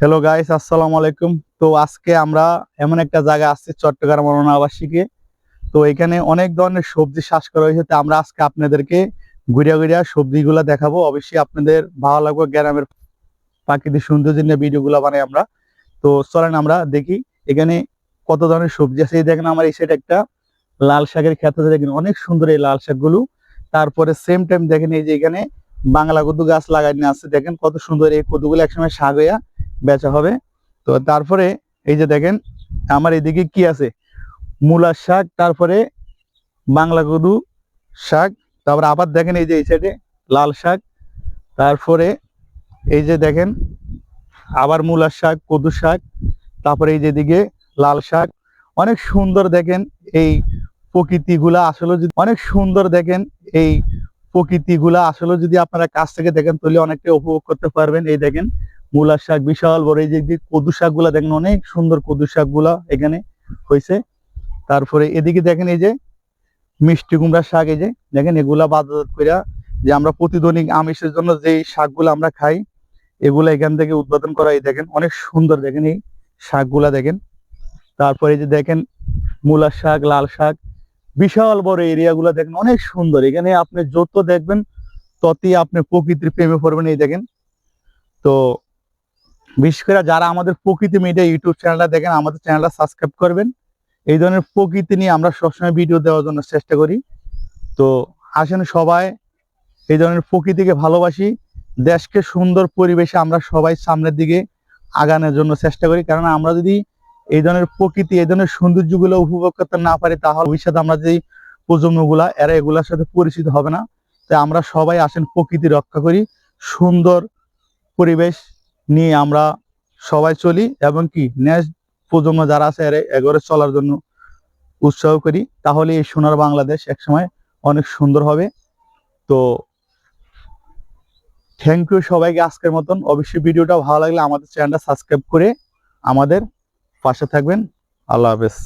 Hello guys আসসালামু আলাইকুম। তো আজকে আমরা এমন একটা জায়গায় আসছি, চট্টগ্রাম অরণ্য আবাসিকে তো এখানে অনেক ধরনের সবজি চাষ করা হয়েছে, তো আমরা আজকে আপনাদেরকে ঘুরিয়া ঘুরিয়া সবজিগুলা দেখাবো। অবশ্যই আপনাদের ভালো লাগবে গ্রামের প্রাকৃতিক সৌন্দর্য নিয়ে ভিডিওগুলো বানাই আমরা। তো চলেন আমরা দেখি, এখানে কত ধরনের সবজি আছে। এই দেখেন আমার এই সাইড একটা লাল শাকের ক্ষেত আছে, দেখেন অনেক সুন্দর এই লাল শাকগুলো। তারপরে সেম টাইম দেখেন এই যে এখানে বাংলা কদু গাছ লাগানো আছে, দেখেন কত সুন্দর এই কদুগুলো একসময় শাক হইয়া বেচা হবে। তো তারপরে এই যে দেখেন, আমার এদিকে কি আছে? মূলার শাক, তারপরে বাংলা কদু শাক, তারপরে আবার দেখেন এই যে এই সাইডে লাল শাক, তারপরে এই যে দেখেন আবার মূলার শাক, কদু শাক, তারপরে এই যে দিকে লাল শাক। অনেক সুন্দর দেখেন এই প্রকৃতিগুলা আসলে যদি, অনেক সুন্দর দেখেন এই প্রকৃতিগুলা আসলে যদি আপনারা কাছ থেকে দেখেন, তাহলে অনেকটা উপভোগ করতে পারবেন। এই দেখেন মূলার শাক বিশাল বড়, এই যে কদু শাকগুলা দেখেন, অনেক সুন্দর কদু শাকগুলা এখানে হয়েছে। তারপরে এদিকে দেখেন এই যে মিষ্টি কুমড়ার শাক, এই যে দেখেন এগুলা বাজার কইরা যে আমরা প্রতিদৈনিক আমিষের জন্য যে শাকগুলো আমরা খাই, এগুলা এখান থেকে উৎপাদন করা এই দেখেন অনেক সুন্দর দেখেন এই শাকগুলা দেখেন। তারপরে যে দেখেন মূলার শাক, লাল শাক, বিশাল বড় এরিয়া গুলা দেখেন, অনেক সুন্দর। এখানে আপনি যত দেখবেন, ততই আপনি প্রকৃতির প্রেমে পড়বেন এই দেখেন। তো বিশেষ করে যারা আমাদের প্রকৃতি মিডিয়া ইউটিউব চ্যানেলটা দেখেন, আমাদের চ্যানেলটা সাবস্ক্রাইব করবেন। এই ধরনের প্রকৃতি নিয়ে আমরা সবসময় ভিডিও দেওয়ার জন্য চেষ্টা করি। তো আসেন সবাই, এই ধরনের প্রকৃতিকে ভালোবাসি, দেশকে সুন্দর পরিবেশে আমরা সবাই সামনের দিকে আগানোর জন্য চেষ্টা করি। কারণ আমরা যদি এই ধরনের প্রকৃতি, এই ধরনের সৌন্দর্যগুলো উপভোগ করতে না পারি, তাহলে ভবিষ্যতে আমরা যে প্রজন্মগুলা, এরা এগুলার সাথে পরিচিত হবে না। তাই আমরা সবাই আসেন প্রকৃতি রক্ষা করি, সুন্দর পরিবেশ নিয়ে আমরা সবাই চলি এবং কি নেক্সট প্রজন্ম যারা আছে এর এগোরে চলার জন্য উৎসাহ করি, তাহলে এই সোনার বাংলাদেশ একসময় অনেক সুন্দর হবে। তো থ্যাংক ইউ সবাইকে আজকের মতন। অবশ্যই ভিডিওটা ভালো লাগলে আমাদের চ্যানেলটা সাবস্ক্রাইব করে আমাদের পাশে থাকবেন। আল্লাহ হাফেজ।